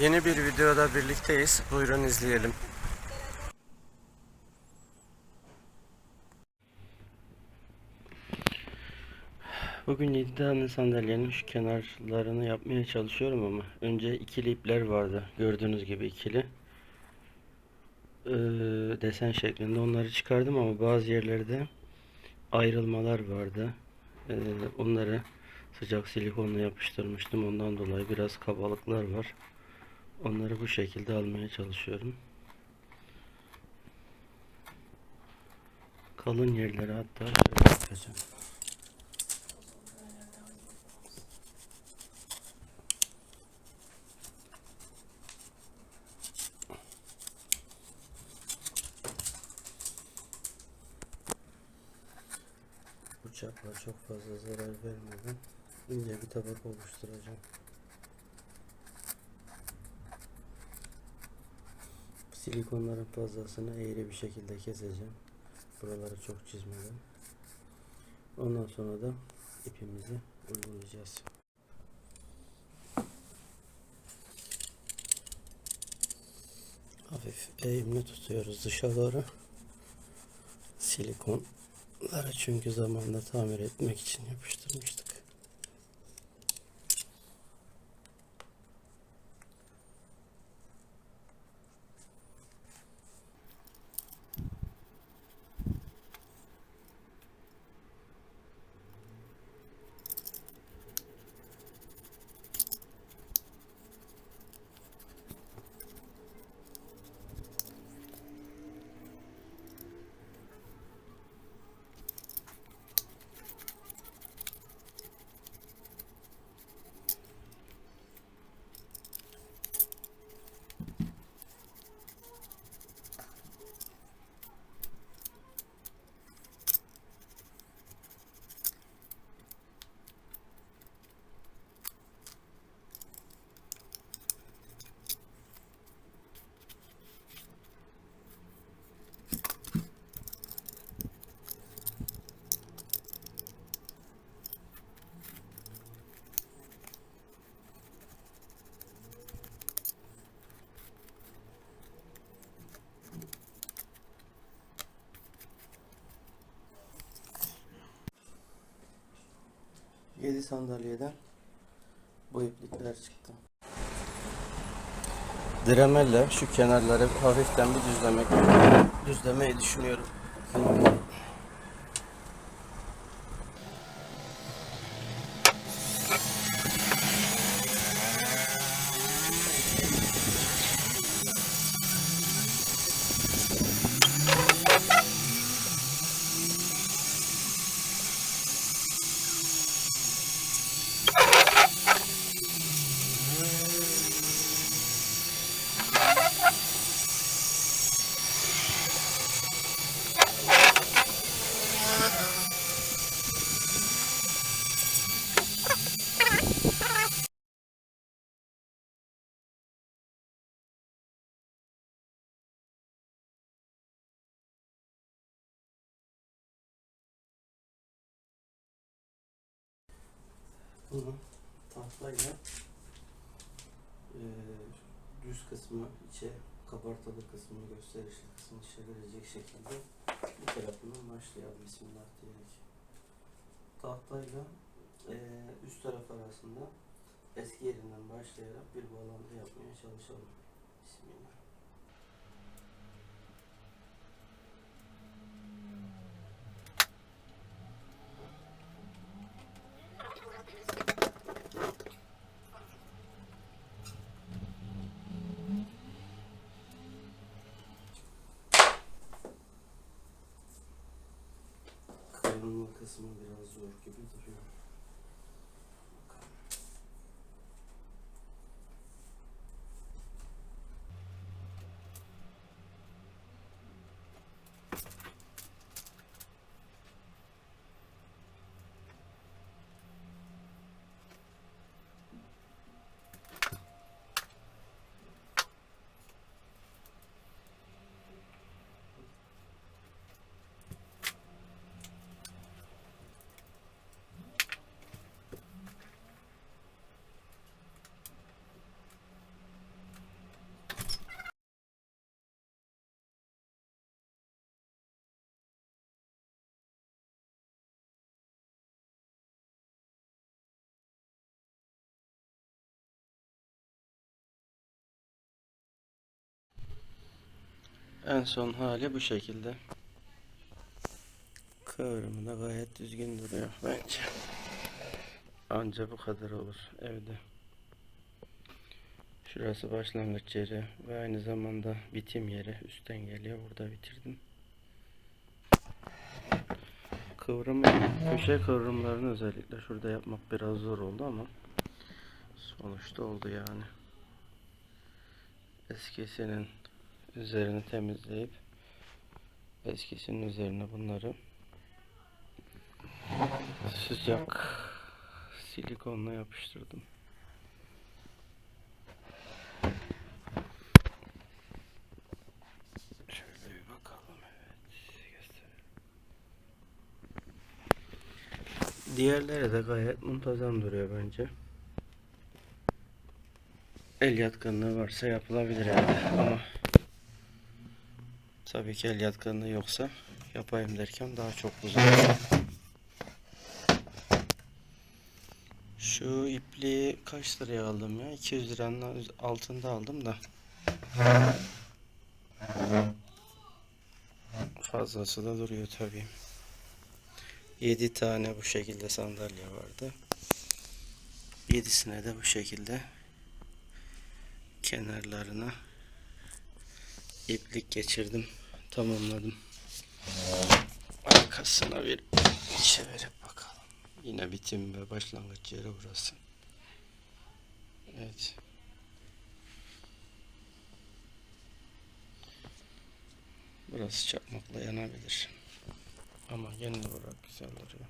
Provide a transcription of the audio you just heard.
Yeni bir videoda birlikteyiz. Buyurun izleyelim. Bugün 7 tane sandalyenin şu kenarlarını yapmaya çalışıyorum ama önce ikili ipler vardı. Gördüğünüz gibi ikili. Ee, desen şeklinde onları çıkardım ama bazı yerlerde ayrılmalar vardı. Ee, onları sıcak silikonla yapıştırmıştım. Ondan dolayı biraz kabalıklar var. Onları bu şekilde almaya çalışıyorum. Kalın yerlere hatta şöyle yapacağım. Bıçakla çok fazla zarar vermeden ince bir tabak oluşturacağım. Silikonların fazlasını eğri bir şekilde keseceğim. Buraları çok çizmeden. Ondan sonra da ipimizi uygulayacağız. Hafif eğimli tutuyoruz dışa doğru. Silikonları çünkü zamanında tamir etmek için yapıştırmıştık. Yedi sandalyeden bu iplikler çıktı. Dremelle şu kenarları hafiften bir düzlemek düzlemeyi düşünüyorum. Bunu tahtayla eee, düz kısmı içe, kabartılı kısmını, gösterişli kısmını çevirecek şekilde bu tarafından başlayalım Bismillah diyerek. Tahtayla eee, üst taraf arasında eski yerinden başlayarak bir bağlantı yapmaya çalışalım. Bismillah. Kırılma kısmı En son hali bu şekilde. Kıvrımı da gayet düzgün duruyor bence. Anca bu kadar olur evde. Şurası başlangıç yeri ve aynı zamanda bitim yeri üstten geliyor. Burada bitirdim. Kıvrımı, köşe kıvrımlarını özellikle şurada yapmak biraz zor oldu ama sonuçta oldu yani. Eskisinin üzerini temizleyip eskisinin üzerine bunları sıcak silikonla yapıştırdım. Diğerleri de gayet muntazam duruyor bence. El yatkınlığı varsa yapılabilir evde ama tabii ki el yatkınlığı yoksa yapayım derken daha çok uzun. Şu ipliği kaç liraya aldım ya? 200 liranın altında aldım da. Fazlası da duruyor tabii. 7 tane bu şekilde sandalye vardı. 7'sine de bu şekilde kenarlarına iplik geçirdim. Tamamladım. Arkasına bir çevirip bakalım. Yine bitim ve başlangıç yeri burası. Evet. Burası çakmakla yanabilir. Ama genel olarak güzel duruyor.